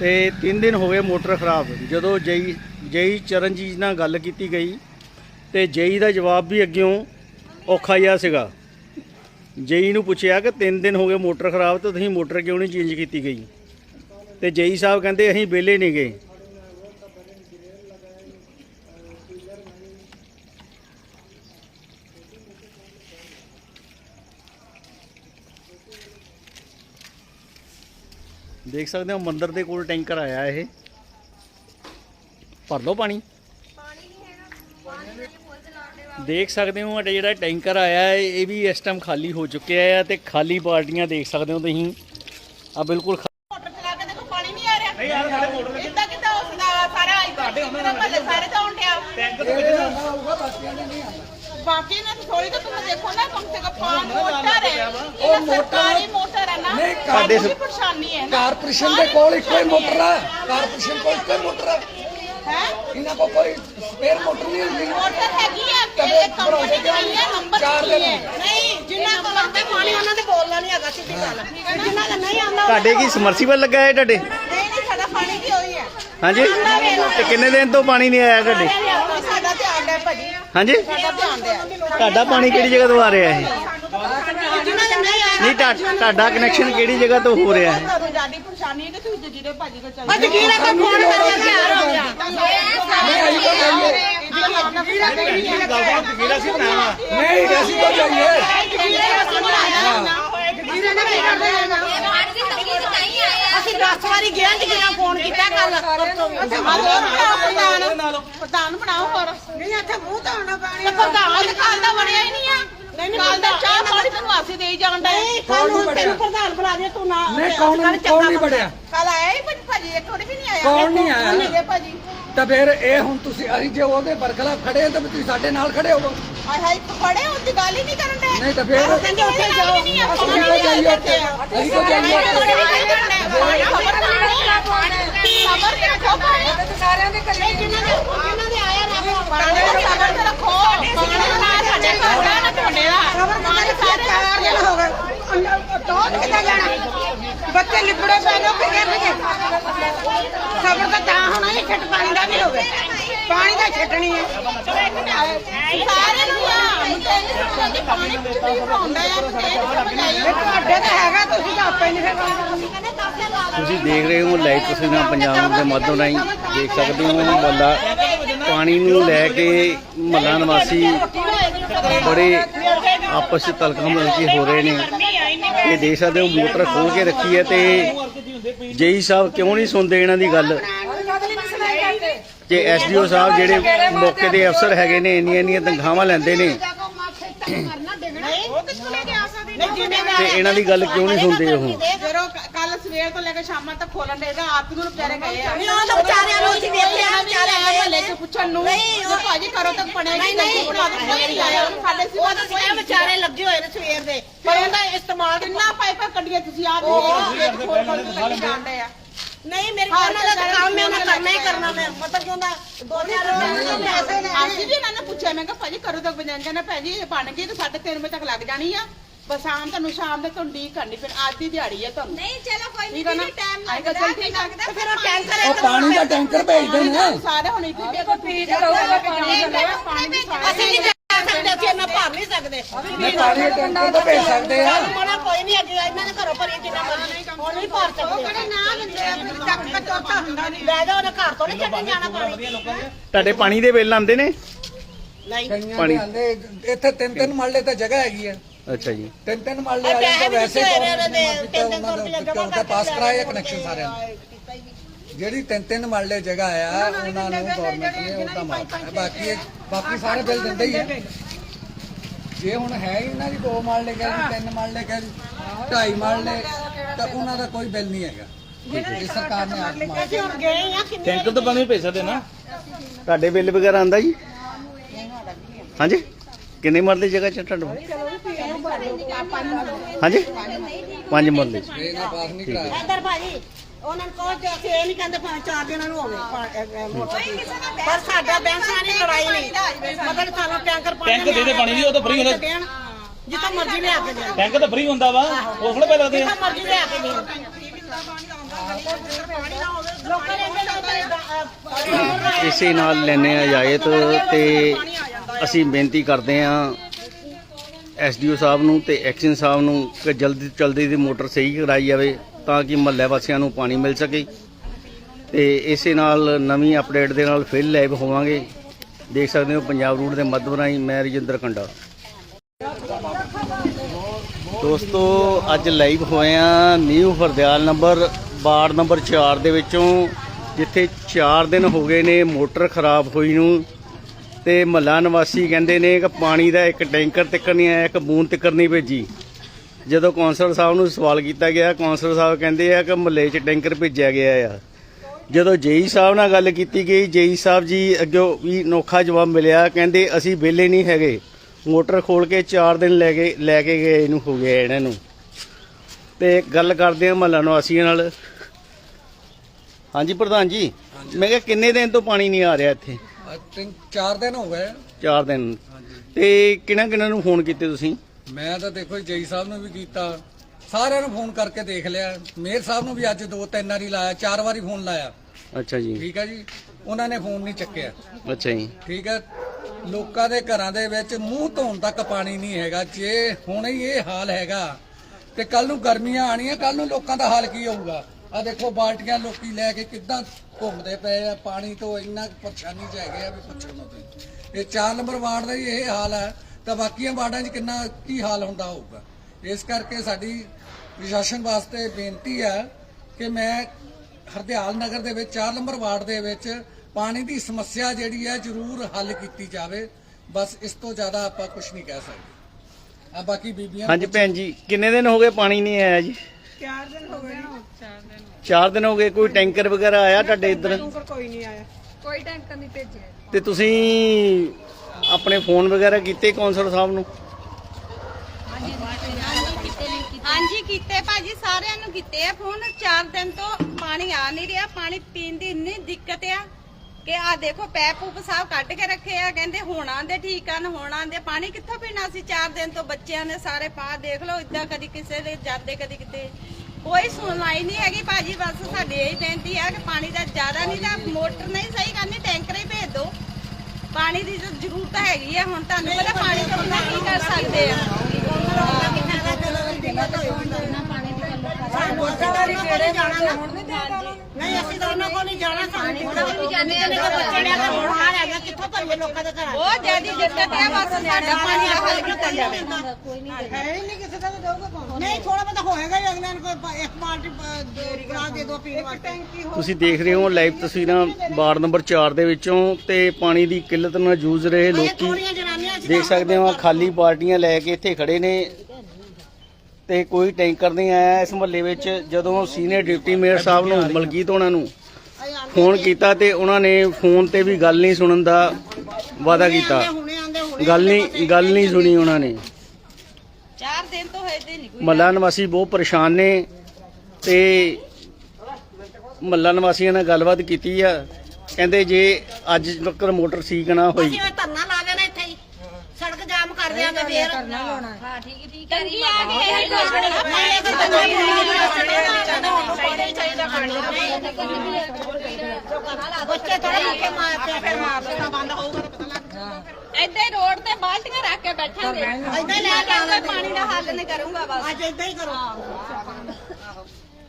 ਤੇ 3 ਦਿਨ ਹੋ ਗਏ ਮੋਟਰ ਖਰਾਬ। ਜਦੋਂ ਜਈ ਜਈ ਚਰਨਜੀਤ ਨਾਲ ਗੱਲ ਕੀਤੀ ਗਈ ਤੇ ਜਈ ਦਾ ਜਵਾਬ ਵੀ ਅੱਗਿਓਂ ਔਖਾ ਜਿਹਾ ਸੀਗਾ। ਜਈ ਨੂੰ ਪੁੱਛਿਆ ਕਿ 3 ਦਿਨ ਹੋ ਗਏ ਮੋਟਰ ਖਰਾਬ ਤੇ ਤੁਸੀਂ ਮੋਟਰ ਕਿਉਂ ਨਹੀਂ ਚੇਂਜ ਕੀਤੀ ਗਈ? ਤੇ ਜਈ ਸਾਹਿਬ ਕਹਿੰਦੇ ਅਸੀਂ ਵਿਹਲੇ ਨਹੀਂ ਗਏ। ਦੇਖ ਸਕਦੇ ਹੋ ਮੰਦਿਰ ਦੇ ਕੋਲ ਟੈਂਕਰ ਆਇਆ ਇਹ। ਭਰ ਲਓ ਪਾਣੀ। ਦੇਖ ਸਕਦੇ ਹੋ ਸਾਡਾ ਜਿਹੜਾ ਟੈਂਕਰ ਆਇਆ ਹੈ ਇਹ ਵੀ ਇਸ ਟਾਈਮ ਖਾਲੀ ਹੋ ਚੁੱਕਿਆ ਹੈ ਤੇ ਖਾਲੀ ਬਾਲਟੀਆਂ ਦੇਖ ਸਕਦੇ ਹੋ ਤੁਸੀਂ। ਆ ਬਿਲਕੁਲ ਮੋਟਰ ਚਲਾ ਕੇ ਦੇਖੋ ਪਾਣੀ ਨਹੀਂ ਆ ਰਿਹਾ। ਨਹੀਂ ਯਾਰ ਸਾਡੇ ਮੋਟਰ ਕਿੱਦਾਂ ਕਿੱਦਾਂ ਉਸਦਾ ਸਾਰਾ ਤੁਹਾਡੇ ਉਹਨਾਂ ਮਹੱਲੇ ਸਾਰੇ ਤਾਂ ਆਉਂਦਿਆ ਟੈਂਕ ਤੋਂ ਬਾਕੀ ਨਾ ਥੋੜੀ ਤਾਂ ਤੁਸੀਂ ਦੇਖੋ ਨਾ ਕਮ ਸੇ ਕਮ ਪਾਣੀ ਮੋਟਰ ਹੈ ਇਹ ਸਰਕਾਰੀ ਮੋਟਰ ਨਹੀਂ, ਸਾਡੇ ਸਾਡੇ ਦੀ ਪਰੇਸ਼ਾਨੀ ਹੈ ਨਾ। ਕਾਰਪੋਰੇਸ਼ਨ ਦੇ ਕੋਲ ਇੱਕੋ ਹੀ ਮੋਟਰ ਹੈ। ਕਾਰਪੋਰੇਸ਼ਨ ਕੋਲ ਇੱਕੋ ਹੀ ਮੋਟਰ ਹੈ ਹੈ? ਇਹਨਾਂ ਕੋਲ ਕੋਈ ਸਪੇਅਰ ਮੋਟਰ ਨਹੀਂ ਹੁੰਦੀ ਮੋਟਰ ਹੈਗੀ ਆ ਇਹ ਕੰਪਨੀ ਦੀ ਨਹੀਂ ਹੈ ਨੰਬਰ ਚਾਰ ਕੀ ਹੈ। ਨਹੀਂ ਜਿੰਨਾ ਕੋਲ ਆਉਂਦਾ ਪਾਣੀ ਉਹਨਾਂ ਦੇ ਬੋਲਣਾ ਨਹੀਂ ਹੈਗਾ ਸਿੱਧੀ ਗੱਲ। ਜਿੰਨਾ ਦਾ ਨਹੀਂ ਆਉਂਦਾ ਤੁਹਾਡੇ ਕੀ ਸਮਰਸੀਬਲ ਲੱਗਾ ਹੈ ਤੁਹਾਡੇ? ਨਹੀਂ ਨਹੀਂ ਸਾਡਾ ਪਾਣੀ ਕੀ ਹੋਈ ਹੈ। ਹਾਂਜੀ। ਤੇ ਕਿੰਨੇ ਦਿਨ ਤੋਂ ਪਾਣੀ ਨਹੀਂ ਆਇਆ ਤੁਹਾਡੇ? ਸਾਡਾ ਧਿਆਨ ਹੈ ਭਾਜੀ। ਹਾਂਜੀ। ਸਾਡਾ ਧਿਆਨ ਦੇ। ਤੁਹਾਡਾ ਪਾਣੀ ਕਿਹੜੀ ਜਗ੍ਹਾ ਤੋਂ ਆ ਰਿਹਾ ਹੈ ਜਿਨ੍ਹਾਂ ਦਾ ਨਹੀਂ ਆਇਆ ਨਹੀਂ ਤੁਹਾ- ਤੁਹਾਡਾ ਕਨੈਕਸ਼ਨ ਕਿਹੜੀ ਜਗ੍ਹਾ ਤੋਂ ਹੋ ਰਿਹਾ ਹੈ? ਤੁਹਾਨੂੰ ਜਿਆਦੀ ਪਰੇਸ਼ਾਨੀ ਹੈ ਕਿ ਤੁਸੀਂ ਜਜੀਰੇ ਭਾਜੀ ਕੋ ਚੱਲ ਅੱਜ ਕੀ ਨਾ ਫੋਨ ਕਰਕੇ ਤਿਆਰ ਹੋ ਗਿਆ। ਨਹੀਂ ਅਸੀਂ ਤਾਂ ਜਾਈਏ ਅਸੀਂ 10 ਵਾਰੀ ਗਿਆ ਜੀ ਕਿਹਨਾਂ ਫੋਨ ਕੀਤਾ ਕੱਲ ਪ੍ਰਧਾਨ ਪ੍ਰਧਾਨ ਬਣਾਓ ਹੋਰ। ਨਹੀਂ ਇੱਥੇ ਮੂੰਹ ਤਾਂ ਹੋਣਾ ਪਾਣੀ। ਪ੍ਰਧਾਨ ਕੱਲ ਦਾ ਬਣਿਆ ਹੀ ਨਹੀਂ ਆ। ਕੱਲ ਦਾ ਚਾਹ ਪਾਣੀ ਤੈਨੂੰ ਅਸੀਂ ਦੇਈ ਜਾਣ ਦਾ ਕੱਲ ਨੂੰ ਤੈਨੂੰ ਪ੍ਰਧਾਨ ਬੁਲਾ ਦੇ ਤੂੰ ਨਾ ਨਹੀਂ ਕੌਣ ਕੌਣ ਨਹੀਂ ਬੜਿਆ ਕੱਲ ਆਇਆ ਹੀ ਭਾਜੀ ਇੱਕ ਵਾਰੀ ਵੀ ਨਹੀਂ ਆਇਆ। ਕੌਣ ਨਹੀਂ ਆਇਆ? ਨਹੀਂ ਭਾਜੀ। ਤਾਂ ਫਿਰ ਇਹ ਹੁਣ ਤੁਸੀਂ ਅਸੀਂ ਜੇ ਉਹਦੇ ਬਰਖਲਾਫ ਖੜੇ ਤਾਂ ਤੁਸੀਂ ਸਾਡੇ ਨਾਲ ਖੜੇ ਹੋਵੋ। ਹਾਏ ਹਾਏ ਖੜੇ ਹੋ ਦੀ ਗੱਲ ਹੀ ਨਹੀਂ ਕਰਨ ਦੇ ਨਹੀਂ ਤਾਂ ਫਿਰ ਕਹਿੰਦੇ ਉੱਥੇ ਜਾਓ। ਅਸੀਂ ਕਿਉਂ ਜਾਈਏ ਉੱਥੇ ਅਸੀਂ ਕਿਉਂ ਜਾਈਏ ਉੱਥੇ ਸਾਰਿਆਂ ਦੇ ਕਰੇ ਜਿਨ੍ਹਾਂ ਦੇ ਜਿਨ੍ਹਾਂ ਦੇ ਆਇਆ ਰੱਖੋ ਪਾਣੀ ਸਬਰ ਤੇ ਰੱਖੋ ਪਾਣੀ ਨਾ ਸਾਡੇ ਘਰ ਦਾ ਨਾ ਤੁਹਾਡੇ ਦਾ ਪਾਣੀ ਦਿਨ ਹੋ ਗਏ ਤੋਂ ਕਿੱਥੇ ਜਾਣਾ? ਬੱਚੇ ਲਿਬੜੇ ਪੈ ਗਏ ਫਿਰੇ ਫਿਰੇ ਸਬਰ ਤਾਂ ਤਾਂ ਹੋਣਾ ਹੀ ਛੱਟ ਪਾਣੀ ਦਾ ਵੀ ਹੋਵੇ। ਪਾਣੀ ਦਾ ਛੱਟਣੀ ਹੈ। ਸਾਰੇ ਨੂੰ ਆ। ਪਾਣੀ ਵਿੱਚ ਵੀ ਭਰਾਉਂਦਾ ਯਾਰ ਤੁਹਾਡੇ ਤਾਂ ਹੈਗਾ ਤੁਸੀਂ ਤਾਂ ਆਪੇ ਨਹੀਂ ਫਿਰ ਤੁਸੀਂ ਦੇਖ ਰਹੇ ਹੋ ਲਾਈਵ ਤਸਵੀਰਾਂ ਪੰਜਾਬ ਦੇ ਮਾਧਿਅਮ ਰਾਹੀਂ ਦੇਖ ਸਕਦੇ ਹੋ ਮਹੱਲਾ ਪਾਣੀ ਨੂੰ ਲੈ ਕੇ ਮਹੱਲਾ ਨਿਵਾਸੀ ਬੜੇ ਆਪਸ ਵਿੱਚ ਤਲਖਮ ਮਲਕੀ ਹੋ ਰਹੇ ਨੇ। ਇਹ ਦੇਖ ਸਕਦੇ ਹੋ ਮੋਟਰ ਖੋਲ ਕੇ ਰੱਖੀ ਹੈ ਤੇ ਜੇਈ ਸਾਹਿਬ ਕਿਉਂ ਨਹੀਂ ਸੁਣਦੇ ਇਹਨਾਂ ਦੀ ਗੱਲ? ਜੇ ਐਸਡੀਓ ਸਾਹਿਬ ਜਿਹੜੇ ਮੌਕੇ ਦੇ ਅਫਸਰ ਹੈਗੇ ਨੇ ਇੰਨੀਆਂ ਇੰਨੀਆਂ ਤਨਖਾਹਾਂ ਲੈਂਦੇ ਨੇ? ਤੇ ਇਹਨਾਂ ਦੀ ਗੱਲ ਕਿਉਂ ਨਹੀਂ ਸੁਣਦੇ ਉਹ? ਕੱਲ ਸਵੇਰ ਤੋਂ ਲੈ ਕੇ ਸ਼ਾਮਾਂ ਤੱਕ ਖੋਲਣ ਦੇ ਆਪ ਨੂੰ ਵਿਚਾਰੇ ਗਏ ਆ। ਨਹੀਂ ਉਹ ਤਾਂ ਵਿਚਾਰਿਆਂ ਨੂੰ ਅਸੀਂ ਵੇਖਿਆ ਵਿਚਾਰਿਆਂ ਨੂੰ ਮਹੱਲੇ ਚ ਪੁੱਛਣ ਨੂੰ? ਨਹੀਂ ਭਾਜੀ ਕਰੋ ਤੱਕ ਬਣੇਗੀ ਨਹੀਂ ਬਣਾ ਦੋ ਨਹੀਂ। ਆਇਆ ਸਾਡੇ ਸਿਵਾ ਤਾਂ ਕੋਈ ਵਿਚਾਰੇ ਲੱਗੇ ਹੋਏ ਨੇ ਸਵੇਰ ਦੇ। ਪਰ ਉਹਦਾ ਇਸਤੇਮਾਲ ਕਿੰਨਾ ਪਾਈਪਾਂ ਕੱਢੀਆਂ ਤੁਸੀਂ ਆਪ ਖੋਲ ਖੋਲ ਕੇ ਲੈ ਕੇ ਜਾਂਦੇ ਆ। ਨਹੀਂ ਮੇਰੇ ਕੋਲ ਦਾ ਕੰਮ ਹੈ ਉਹਨਾਂ ਕਰਨਾ ਹੀ ਕਰਨਾ ਮੈਂ ਪਤਾ ਕਿਉਂ ਦਾ? ਦੋ ਚਾਰ ਪੈਸੇ ਨੇ ਅਸੀਂ ਵੀ ਇਹਨਾਂ ਨੇ ਪੁੱਛਿਆ ਮੈਂ ਕਿਹਾ ਭਾਜੀ ਕਰੋ ਤੱਕ ਬਜਾਂ ਕਹਿੰਦਾ ਭਾਜੀ ਇਹ ਬਣ ਗਈ ਤੇ 3:30 ਵਜੇ ਤੱਕ ਲੱਗ ਜਾਣੀ ਆ। ਬਸ ਸ਼ਾਮ ਤੁਹਾਨੂੰ ਸ਼ਾਮ ਦੇ ਤੁਹਾਨੂੰ ਡੀਕ ਕਰਨੀ ਫਿਰ ਅੱਜ ਦੀ ਦਿਹਾੜੀ ਹੈ ਤੁਹਾਨੂੰ। ਨਹੀਂ ਚਲੋ ਕੋਈ ਠੀਕ ਆ ਨਾ? ਆਈ ਤਾਂ ਚੱਲ ਠੀਕ ਆ। ਤੇ ਫਿਰ ਉਹ ਟੈਂਕਰ ਉਹ ਪਾਣੀ ਦਾ ਟੈਂਕਰ ਭੇਜਦੇ ਨੇ ਸਾਰੇ ਹੁਣ ਇੱਥੇ ਵੀ ਕੋਈ ਪੀਟ ਰਹੂਗਾ ਪਾਣੀ ਦੀ ਅਸੀਂ ਨਹੀਂ ਜਾ ਸਕਦੇ ਅਸੀਂ ਇਹਨਾਂ ਭਰ ਨਹੀਂ ਸਕਦੇ। ਨਹੀਂ ਪਾਣੀ ਦਾ ਟੈਂਕਰ ਤਾਂ ਭੇਜ ਸਕਦੇ ਆ। ਕੋਈ ਨਹੀਂ ਅੱਗੇ ਇਹਨਾਂ ਦੇ ਘਰੋਂ ਭਰੀ ਜਿੰਨਾ ਮਰਜ਼ੀ। ਹੁਣ ਨਹੀਂ ਭਰ ਸਕਦੇ ਉਹ ਕਿਹੜੇ ਨਾ ਦਿੰਦੇ ਆ ਚੱਕ ਕੇ ਤੋਤਾ ਹੁੰਦਾ ਨਹੀਂ। ਲੈ ਜਾ ਉਹਨੇ ਘਰ ਤੋਂ ਨਹੀਂ ਛੱਡਣ ਜਾਣਾ ਪਾਣੀ। ਤੁਹਾਡੇ ਪਾਣੀ ਦੇ ਬਿੱਲ ਆਉਂਦੇ ਨੇ? ਨਹੀਂ। ਕਈਆਂ ਪਾਣੀ। ਦੇ ਆਂਦੇ ਇੱਥੇ ਤਿੰਨ ਤਿੰਨ ਮਰਲੇ ਤਾਂ ਜਗ੍ਹਾ ਹੈਗੀ ਆ। ਅੱਛਾ ਜੀ। ਤਿੰਨ ਤਿੰਨ ਮਰਲੇ ਵਾਲੇ ਤਾਂ ਵੈਸੇ ਕੌਣ ਦਾ ਪਾਸ ਕਰਾਇਆ ਕਨੈਕਸ਼ਨ ਸਾਰਿਆਂ ਨੂੰ? ਜਿਹੜੀ ਤਿੰਨ ਤਿੰਨ ਮਰਲੇ ਜਗ੍ਹਾ ਆ ਉਹਨਾਂ ਨੂੰ ਗਵਰਨਮੈਂਟ ਨੇ ਉਹਦਾ ਮਾਫ ਹੈ ਬਾਕੀ ਬਾਕੀ ਸਾਰੇ ਬਿੱਲ ਦਿੰਦੇ ਹੀ ਆ। ਜੇ ਹੁਣ ਹੈ ਹੀ ਇਹਨਾਂ ਦੀ ਦੋ ਮਰਲੇ ਕਹਿ ਜੀ ਤਿੰਨ ਮਰਲੇ ਕਹਿ ਜੀ ਢਾਈ ਮਰਲੇ ਤਾਂ ਉਹਨਾਂ ਦਾ ਕੋਈ ਬਿੱਲ ਨਹੀਂ ਹੈਗਾ। ਇਹ ਸਰਕਾਰ ਨੇ ਆਪ ਕਿੰਨੇ ਟੈਂਕਰ ਤੋਂ ਭੇਜ ਸਕਦੇ ਨਾ ਤੁਹਾਡੇ ਬਿੱਲ ਵਗੈਰਾ ਆਂਦਾ ਜੀ? ਹਾਂਜੀ? ਕਿੰਨੇ ਮਰਲੇ ਜਗ੍ਹਾ ਚ ਤੁਹਾਡਾ ਹਾਂਜੀ? ਪੰਜ ਮਰਲੇ ਨਾ ਨਹੀਂ ਕਰਾਇਆ ਇੱਧਰ ਭਾਜੀ ਉਹਨਾਂ ਨੂੰ ਕਹੋ ਜੇ ਅਸੀਂ ਇਹ ਨਹੀਂ ਕਹਿੰਦੇ ਪੰਜ ਚਾਰ ਦਿਨਾਂ ਨੂੰ ਹੋਵੇ ਦੀ। ਪਰ ਸਾਡਾ ਬੈਂਕ ਨਾਲ ਨਹੀਂ ਲੜਾਈ ਨਹੀਂ। ਮਤਲਬ ਸਾਨੂੰ ਟੈਂਕਰ ਪਾਣੀ ਟੈਂਕ ਦੇ ਦੇ ਪਾਣੀ ਦੀ, ਉਹ ਤਾਂ free ਹੁੰਦਾ। ਜਿੱਥੋਂ ਮਰਜ਼ੀ ਲਿਆ ਕੇ ਦੇਣ ਟੈਂਕ ਤਾਂ ਫ੍ਰੀ ਹੁੰਦਾ ਵਾ ਉਹ ਥੋੜਾ ਪੈ ਲੱਗਦੇ ਆ। ਜਿੱਥੋਂ ਮਰਜ਼ੀ ਲਿਆ ਕੇ ਨੇ ਇੰਨੇ ਇਸੇ ਨਾਲ ਲੈਨੇ ਆ ਇਜਾਜ਼ਤ ਤੇ ਅਸੀਂ ਬੇਨਤੀ ਕਰਦੇ ਆ ਐਸਡੀਓ ਸਾਹਿਬ ਨੂੰ ਤੇ ਐਕਸ਼ਨ ਸਾਹਿਬ ਨੂੰ ਕਿ ਜਲਦੀ ਤੋਂ ਜਲਦੀ ਦੀ ਮੋਟਰ ਸਹੀ ਕਰਾਈ ਜਾਵੇ ਤਾਂ ਕਿ ਮਹੱਲੇ ਵਾਸੀਆਂ ਨੂੰ ਪਾਣੀ ਮਿਲ ਸਕੇ ਤੇ ਇਸੇ ਨਾਲ ਨਵੀਂ ਅਪਡੇਟ ਦੇ ਨਾਲ ਫਿਰ ਲਾਈਵ ਹੋਵਾਂਗੇ। ਦੇਖ ਸਕਦੇ ਹੋ ਪੰਜਾਬ ਰੂਟ ਦੇ ਮੱਧ ਰਾਹੀਂ ਮੈਂ ਰਜਿੰਦਰ ਕੰਡਾ ਦੋਸਤੋ, ਅੱਜ ਲਾਈਵ ਹੋਏ ਆ new Hardial number, ward number 4 ਦੇ ਵਿੱਚੋਂ, ਜਿੱਥੇ 4 ਦਿਨ ਹੋ ਗਏ ਨੇ ਮੋਟਰ ਖਰਾਬ ਹੋਈ ਨੂੰ। ਤੇ ਮਹੱਲਾ ਨਿਵਾਸੀ ਕਹਿੰਦੇ ਨੇ ਕਿ ਪਾਣੀ ਦਾ ਇੱਕ ਟੈਂਕਰ ਤੱਕ ਨਹੀਂ ਆਇਆ, ਇੱਕ ਬੂੰਦ ਤੱਕ ਨਹੀਂ ਭੇਜੀ। ਜਦੋਂ ਕੌਂਸਲਰ ਸਾਹਿਬ ਨੂੰ ਸਵਾਲ ਕੀਤਾ ਗਿਆ, ਕੌਂਸਲਰ ਸਾਹਿਬ ਕਹਿੰਦੇ ਆ ਕਿ ਮਹੱਲੇ 'ਚ ਟੈਂਕਰ ਭੇਜਿਆ ਗਿਆ ਆ। ਜਦੋਂ ਜੇਈ ਸਾਹਿਬ ਨਾਲ ਗੱਲ ਕੀਤੀ ਗਈ, ਜੇਈ ਸਾਹਿਬ ਜੀ ਅੱਗੇ ਵੀ ਨੋਖਾ ਜਵਾਬ ਮਿਲਿਆ, ਕਹਿੰਦੇ ਅਸੀਂ ਵਿਹਲੇ ਨਹੀਂ ਹੈਗੇ। ਮੋਟਰ ਖੋਲ ਕੇ 4 ਦਿਨ ਲੈ ਕੇ ਲੈ ਕੇ ਗਏ ਇਹਨੂੰ ਹੋ ਗਿਆ ਇਹਨਾਂ ਨੂੰ। ਤੇ ਗੱਲ ਕਰਦੇ ਆ ਮਹੱਲਾ ਨਿਵਾਸੀਆਂ ਨਾਲ। ਹਾਂਜੀ, ਪ੍ਰਧਾਨ ਜੀ, ਮੈਂ ਕਿਹਾ ਕਿੰਨੇ ਦਿਨ ਤੋਂ ਪਾਣੀ ਨਹੀਂ ਆ ਰਿਹਾ ਇੱਥੇ? ਅੱਜ ਤਿੰਨ ਚਾਰ ਦਿਨ ਹੋ ਗਏ। 4 ਦਿਨ। ਤੇ ਕਿਹਨਾਂ ਕਿਹਨਾਂ ਨੂੰ ਫੋਨ ਕੀਤੇ ਤੁਸੀਂ? ਮੈਂ ਤਾਂ ਦੇਖੋ ਜਈ ਸਾਹਿਬ ਨੂੰ ਵੀ ਕੀਤਾ। ਸਾਰਿਆਂ ਨੂੰ ਫੋਨ ਕਰਕੇ ਦੇਖ ਲਿਆ। ਮੇਅਰ ਸਾਹਿਬ ਨੂੰ ਵੀ ਅੱਜ ਦੋ ਤਿੰਨ ਵਾਰੀ ਲਾਇਆ ਚਾਰ ਵਾਰੀ ਫੋਨ ਲਾਇਆ। ਅੱਛਾ ਜੀ। ਠੀਕ ਹੈ ਜੀ। ਉਹਨਾਂ ਨੇ ਫੋਨ ਨਹੀਂ ਚੱਕਿਆ। ਅੱਛਾ ਜੀ। ਠੀਕ ਹੈ। ਲੋਕਾਂ ਦੇ ਘਰਾਂ ਦੇ ਵਿੱਚ ਮੂੰਹ ਧੋਣ ਤੱਕ ਪਾਣੀ ਨਹੀਂ ਹੈਗਾ। ਜੇ ਹੁਣ ਹੀ ਇਹ ਹਾਲ ਹੈਗਾ ਤੇ ਕੱਲ ਨੂੰ ਗਰਮੀਆਂ ਆਣੀਆਂ ਕੱਲ ਨੂੰ ਲੋਕਾਂ ਦਾ ਹਾਲ ਕੀ ਹੋਊਗਾ? ਆ ਦੇਖੋ ਬਾਲਟੀਆਂ ਲੋਕੀ ਲੈ ਕੇ ਕਿੱਦਾਂ ਘੁੰਮਦੇ ਪਏ ਆ। ਪਾਣੀ ਤੋਂ ਇੰਨਾ ਪਰੇਸ਼ਾਨੀ ਚ ਹੈਗੇ ਆ ਵੀ ਪੁੱਛੋ ਨਾ ਤੁਸੀਂ। ਇਹ 4 ਨੰਬਰ ਵਾਰਡ ਦਾ ਹੀ ਇਹ ਹਾਲ ਹੈ। ਤਾਂ ਬਾਕੀਆਂ ਵਾਰਡਾਂ 'ਚ ਕਿੰਨਾ ਕੀ ਹਾਲ ਹੁੰਦਾ ਹੋਊਗਾ? ਇਸ ਕਰਕੇ ਸਾਡੀ ਪ੍ਰਸ਼ਾਸਨ ਵਾਸਤੇ ਬੇਨਤੀ ਹੈ ਕਿ ਮੈਂ ਹਰਦਿਆਲ ਨਗਰ ਦੇ ਵਿੱਚ 4 ਨੰਬਰ ਵਾਰਡ ਦੇ ਵਿੱਚ ਪਾਣੀ ਦੀ ਸਮੱਸਿਆ ਜਿਹੜੀ ਹੈ ਜ਼ਰੂਰ ਹੱਲ ਕੀਤੀ ਜਾਵੇ। ਬਸ ਇਸ ਤੋਂ ਜ਼ਿਆਦਾ ਆਪਾਂ ਕੁਝ ਨਹੀਂ ਕਹਿ ਸਕਦੇ। ਆ ਬਾਕੀ ਬੀਬੀਆਂ ਹਾਂਜੀ ਭੈਣ ਜੀ ਕਿੰਨੇ ਦਿਨ ਹੋ ਗਏ ਪਾਣੀ ਨਹੀਂ ਆਇਆ ਜੀ? 4 ਦਿਨ ਹੋ ਗਏ 4 ਦਿਨ ਹੋ ਗਏ। ਕੋਈ ਟੈਂਕਰ ਵਗੈਰਾ ਆਇਆ ਤੁਹਾਡੇ ਇੱਧਰ? ਕੋਈ ਨਹੀਂ ਆਇਆ। ਕੋਈ ਟੈਂਕਰ ਨਹੀਂ ਭੇਜਿਆ। ਤੇ ਤੁਸੀਂ ਆਪਣੇ ਫੋਨ ਵਗੈਰਾ ਕੀਤੇ ਕੌਂਸਲਰ ਸਾਹਿਬ ਨੂੰ? ਹਾਂਜੀ ਕੀਤੇ ਭਾਜੀ ਸਾਰਿਆਂ ਨੂੰ ਕੀਤੇ ਆ ਫੋਨ। 4 ਦਿਨ ਤੋਂ ਪਾਣੀ ਆ ਨਹੀਂ ਰਿਹਾ ਪਾਣੀ ਪੀਣ ਦੀ ਇੰਨੀ ਦਿੱਕਤ ਆ। ਕਿ ਆ ਦੇਖੋ ਪੈਪ ਪੂਪ ਸਾਫ਼ ਕੱਢ ਕੇ ਰੱਖੇ ਆ ਕਹਿੰਦੇ ਹੁਣ ਆਂਦੇ ਠੀਕ ਆ ਹੁਣ ਆਂਦੇ ਪਾਣੀ ਕਿੱਥੋਂ ਪੀਣਾ ਸੀ 4 ਦਿਨ ਤੋਂ ਬੱਚਿਆਂ ਨੇ ਸਾਰੇ ਪਾ ਦੇਖ ਲਓ ਇਦਾਂ ਕਦੀ ਕਿਸੇ ਦੇ ਜਾਂਦੇ ਕਦੀ ਕਿਤੇ ਕੋਈ ਸੁਣਵਾਈ ਨਹੀਂ ਹੈਗੀ ਭਾਜੀ ਬਸ ਸਾਡੀ ਇਹ ਬੇਨਤੀ ਆ ਕਿ ਪਾਣੀ ਦਾ ਜ਼ਿਆਦਾ ਨਹੀਂ ਤਾਂ ਮੋਟਰ ਨਹੀਂ ਸਹੀ ਕਰਨੀ ਟੈਂਕਰ ਹੀ ਭੇਜ ਦਿਓ ਪਾਣੀ ਦੀ ਜ਼ਰੂਰਤ ਹੈਗੀ ਆ ਹੁਣ ਤੁਹਾਨੂੰ ਪਤਾ ਪਾਣੀ ਤੋਂ ਬਿਨਾਂ ਕੀ ਕਰ ਸਕਦੇ ਆ ਨਹੀਂ ਅਸੀਂ ਤਾਂ ਉਹਨਾਂ ਕੋਲ ਨਹੀਂ ਜਾਣਾ ਸਾਨੂੰ ਉਹਨਾਂ ਕੋਲ ਵੀ ਜਾਂਦੇ ਨੇ ਕਿ ਬੱਚੇ ਨੇ ਤਾਂ ਹੁਣ ਹਾਲ ਹੈਗਾ ਕਿੱਥੋਂ ਭਰੀਏ ਲੋਕਾਂ ਦੇ ਘਰਾਂ? ਬਹੁਤ ਜ਼ਿਆਦੀ ਦਿੱਕਤ ਹੈ ਬਸ ਸਾਡਾ ਪਾਣੀ ਦਾ ਹੱਲ ਕੀਤਾ ਜਾਵੇ। ਹੈ ਹੀ ਨਹੀਂ ਕਿਸੇ ਦਾ ਤਾਂ ਦਊਗਾ ਕੌਣ? ਨਹੀਂ ਥੋੜਾ ਬਹੁਤਾ ਹੋਏਗਾ ਹੀ ਅਗਲੇ ਨੂੰ ਕੋਈ ਪ- ਇੱਕ ਬਾਲਟੀ ਪ- ਗਲਾਸ ਦੇ ਦੋ ਪੀਣ ਵਾਸਤੇ। ਟੈਂਕੀ ਤੁਸੀਂ ਦੇਖ ਰਹੇ ਹੋ ਲਾਈਵ ਤਸਵੀਰਾਂ ਵਾਰਡ ਨੰਬਰ 4 ਦੇ ਵਿੱਚੋਂ ਤੇ ਪਾਣੀ ਦੀ ਕਿੱਲਤ ਨਾਲ ਜੂਝ ਰਹੇ ਲੋਕੀ। ਦੇਖ ਸਕਦੇ ਹੋ ਖਾਲੀ ਬਾਲਟੀਆਂ ਲੈ ਕੇ ਇੱਥੇ ਖੜੇ ਨੇ। ਤੇ ਕੋਈ ਟੈਂਕਰ ਨਹੀਂ ਆਇਆ ਇਸ ਮਹੱਲੇ ਵਿੱਚ ਜਦੋਂ ਸੀਨੀਅਰ ਡਿਪਟੀ ਮੇਅਰ ਸਾਹਿਬ ਨੂੰ ਮਲਕੀਤ ਉਹਨਾਂ ਨੂੰ ਫੋਨ ਕੀਤਾ ਤੇ ਉਹਨਾਂ ਨੇ ਫੋਨ ਤੇ ਵੀ ਗੱਲ ਨਹੀਂ ਸੁਣਨ ਦਾ ਵਾਅਦਾ ਕੀਤਾ। ਗੱਲ ਨਹੀਂ ਗੱਲ ਨਹੀਂ ਸੁਣੀ ਉਹਨਾਂ ਨੇ। 4 ਦਿਨ ਤੋਂ ਹੋਏ ਤੇ ਨਹੀਂ ਕੋਈ ਮੱਲਾ ਨਿਵਾਸੀ ਬਹੁਤ ਪਰੇਸ਼ਾਨ ਨੇ ਤੇ ਮੱਲਾ ਨਿਵਾਸੀਆਂ ਨਾਲ ਗੱਲਬਾਤ ਕੀਤੀ ਆ। ਕਹਿੰਦੇ ਜੇ ਅੱਜ ਤੱਕ ਮੋਟਰ ਠੀਕ ਨਾ ਹੋਈ ਅਸੀਂ ਉਹ ਧਰਨਾ ਲਾ ਦੇਣਾ ਇੱਥੇ ਹੀ ਜਾਮ ਕਰ ਦਿਆਂਗੇ ਫੇਰ। ਹਾਂ ਆ ਗਈ ਇਹ ਬੱਚੇ ਥੋੜਾ ਮੁੱਕੇ ਮਾਰਦੇ ਫਿਰ ਮਾਰਦਾ ਬੰਦ ਹੋਊਗਾ ਤਾਂ ਪਤਾ ਲੱਗ ਜਾਊਗਾ। ਏਦਾਂ ਹੀ ਰੋਡ ਤੇ ਬਾਲਟੀਆਂ ਰੱਖ ਕੇ ਬੈਠਾਂਗੇ। ਏਦਾਂ ਲੈ ਕੇ ਆਵਾਂਗੇ। ਪਾਣੀ ਦਾ ਹੱਲ ਨਹੀਂ ਕਰੂੰਗਾ ਬਸ। ਅੱਜ ਇਦਾਂ ਹੀ ਕਰੋ।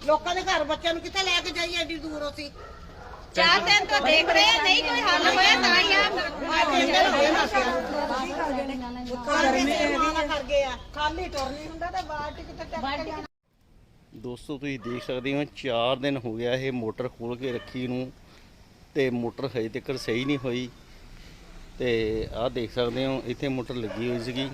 ਲੋਕਾਂ ਦੇ ਘਰ ਬੱਚਿਆਂ ਨੂੰ ਕਿੱਥੇ ਲੈ ਕੇ ਜਾਈਏ ਐਡੀ ਦੂਰ ਅਸੀਂ? 4 ਦਿਨ ਤੋਂ ਦੇਖ ਰਹੇ ਆ, ਨਹੀਂ ਕੋਈ ਹੱਲ ਹੋਇਆ ਤਾਂ ਹੀ ਆ। ਦੋਸਤੋ ਤੁਸੀਂ ਦੇਖ ਸਕਦੇ ਹੋ 4 ਦਿਨ ਹੋ ਗਿਆ ਇਹ ਮੋਟਰ ਖੋਲ ਕੇ ਰੱਖੀ ਨੂੰ ਤੇ ਮੋਟਰ ਹਜੇ ਤੱਕ ਸਹੀ ਨਹੀਂ ਹੋਈ। ਤੇ ਆਹ ਦੇਖ ਸਕਦੇ ਹੋ ਇੱਥੇ ਮੋਟਰ ਲੱਗੀ ਹੋਈ ਸੀਗੀ।